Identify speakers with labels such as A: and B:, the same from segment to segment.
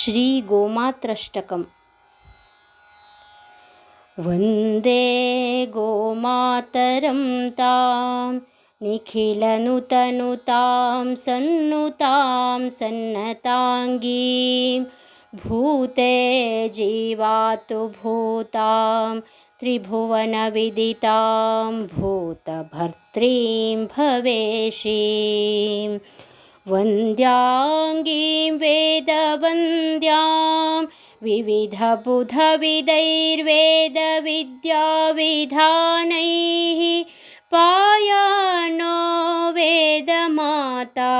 A: श्रीगोमात्रष्टकम्। वन्दे गोमातरं तां निखिलनुतनुतां सन्नुतां सन्नताङ्गीं भूते जीवातु भूतां त्रिभुवनविदितां भूतभर्त्रीं भवेशीम् वन्द्याङ्गीं वेदवन्द्यां विविधबुधविदैर्वेदविद्याविधानैः पायानो वेदमाता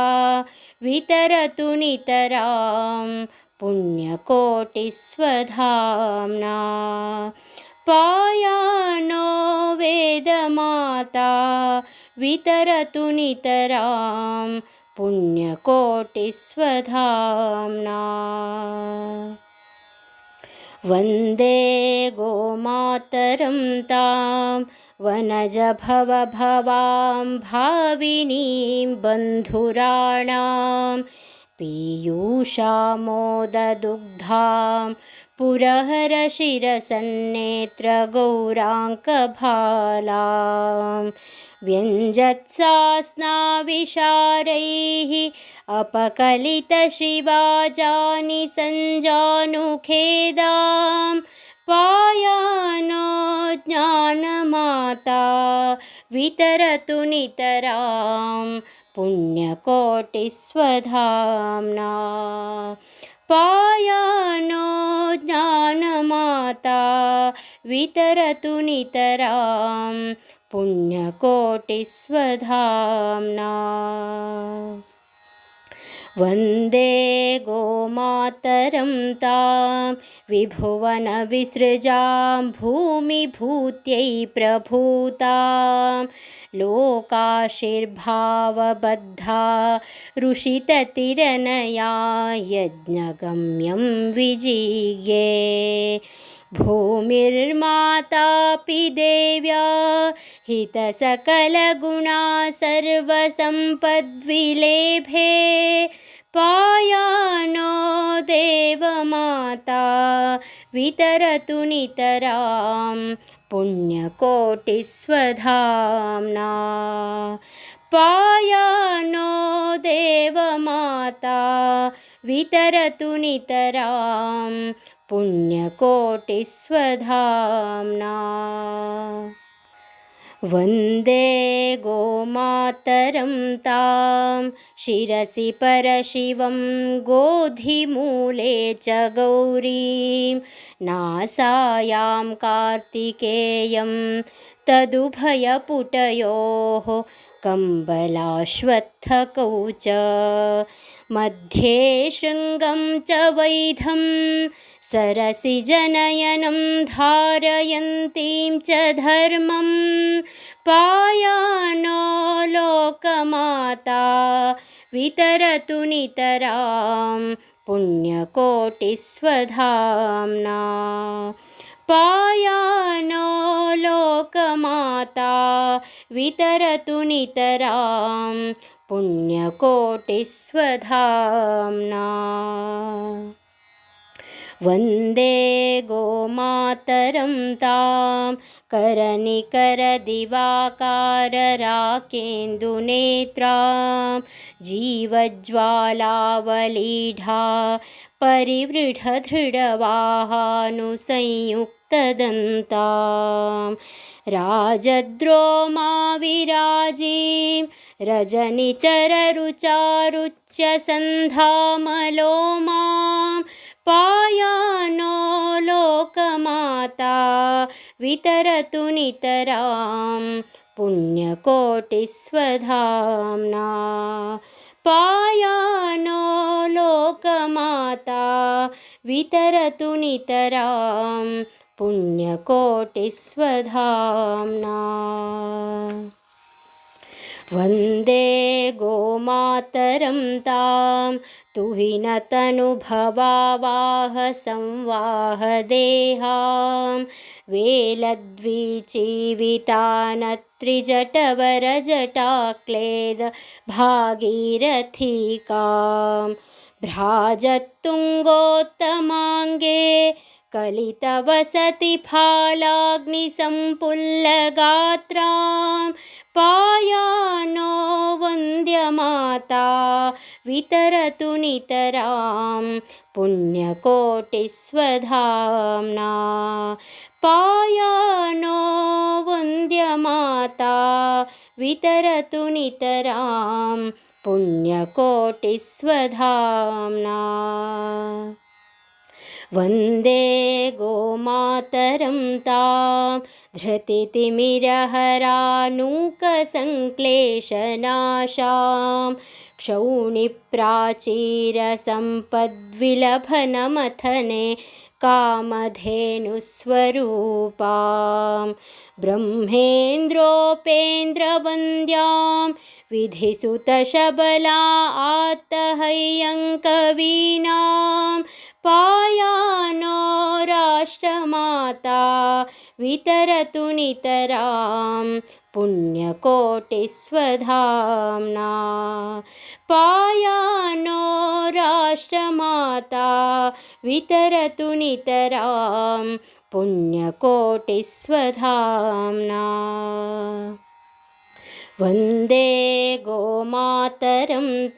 A: वितरतु नितरां पुण्यकोटिस्वधाम्ना। पायानो वेदमाता वितरतु नितरां पुण्यकोटिस्वधाम्ना। वन्दे गोमातरं तां वनजभवभवां भाविनीं बन्धुराणां पीयूषामोददुग्धां पुरहरशिरसन्नेत्रगौराङ्कभालाम् व्यञ्जत्सास्नाविशारैः अपकलितशिवाजानि सञ्जानुखेदां पायानो ज्ञानमाता वितरतु नितरां पुण्यकोटिस्वधाम्ना। पायानो ज्ञानमाता वितरतु नितरां पुण्यकोटिस्वधाम्ना। वन्दे गोमातरं तां विभुवनविसृजां भूमिभूत्यै प्रभूतां। लोकाशिर्भावबद्धा ऋषिततिरनया यज्ञगम्यं विजिये भूमिर्मातापि देव्या हितसकलगुणा सर्वसम्पद्विलेभे पायानो देवमाता वितरतु नितरां पुण्यकोटिस्वधाम्ना। पायानो देवमाता वितरतु नितरां पुण्यकोटिस्वधाम्ना वन्दे गोमातरं तां। शिरसि परशिवं गोधिमूले च गौरीं। नासायां कार्तिकेयं तदुभयपुटयोः कम्बलाश्वत्थकौच। मध्ये शृङ्गं च वैधं सरसिजनयनं धारयन्तीं च धर्मं। पायानो लोकमाता वितरतु नितरां पुण्यकोटिस्वधाम्ना। पायानो लोकमाता वितरतु नितरां पुण्यकोटिस्वधाम्ना वन्दे गोमातरं तां। करनिकरदिवाकारराकेन्दुनेत्रां जीवज्वालावलीढा परिवृढधृढवाहानुसंयुक्तदन्तां राजद्रोमाविराजीं रजनिचररुचारुच्यसन्धामलोमां पायानो लोकमाता वितरतु नितरां पुण्यकोटिस्वधाम्ना। पायानो लोकमाता वितरतु नितरां पुण्यकोटिस्वधाम्ना। वन्दे गोमातरं तां तुहिनतनुभवावाहसंवाहदेहां वेलद्विजीवितानत्रिजटवरजटाक्लेद भागीरथीकां भ्राजत्तुङ्गोत्तमाङ्गे कलितवसति फालाग्निसम्पुल्लगात्रां पायानो वन्द्यमाता वितरतु नितरां पुण्यकोटिस्वधाम्ना पायानो वन्द्यमाता वितरतु नितरां पुण्यकोटिस्वधाम्ना वन्दे गोमातरं तां। धृतितिमिरहरानूकसङ्क्लेशनाशां। क्षौणिप्राचीरसम्पद्विलभनमथने कामधेनुस्वरूपां ब्रह्मेन्द्रोपेन्द्रवन्द्यां विधिसुतशबला आत्तहय्यङ्कवीनां पायानो राष्ट्रमाता वितरतु नितरां पुण्यकोटिस्वधाम्ना। पायानो राष्ट्रमाता वितरतु नितरां पुण्यकोटिस्वधाम्ना। वन्दे गोमातरं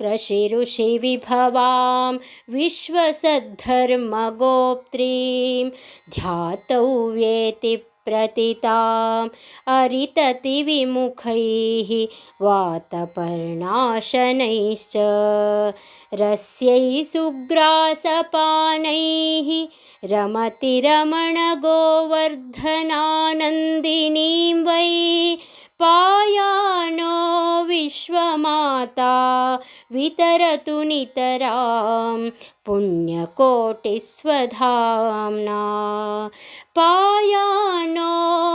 A: कृषिऋषिविभवां विश्वसद्धर्मगोप्त्रीं ध्यातव्येति प्रतिताम् अरिततिविमुखैः वातपर्णाशनैश्च रस्यै सुग्रासपानैः रमति रमणगोवर्धनानन्दिनीं वै पायानो विश्वमाता वितरतु नितरां पुण्यकोटिस्वधाम्ना। पायानो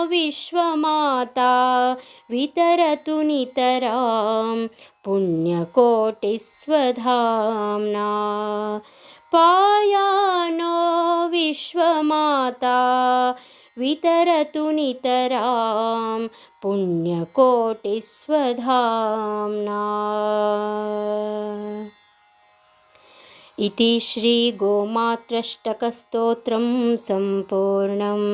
A: विश्वमाता वितरतु नितरां पुण्यकोटिस्वधाम्ना। पायानो विश्वमाता वितरतु नितरां पुण्यकोटिस्वधाम्ना। इति श्रीगोमात्रष्टकस्तोत्रं सम्पूर्णम्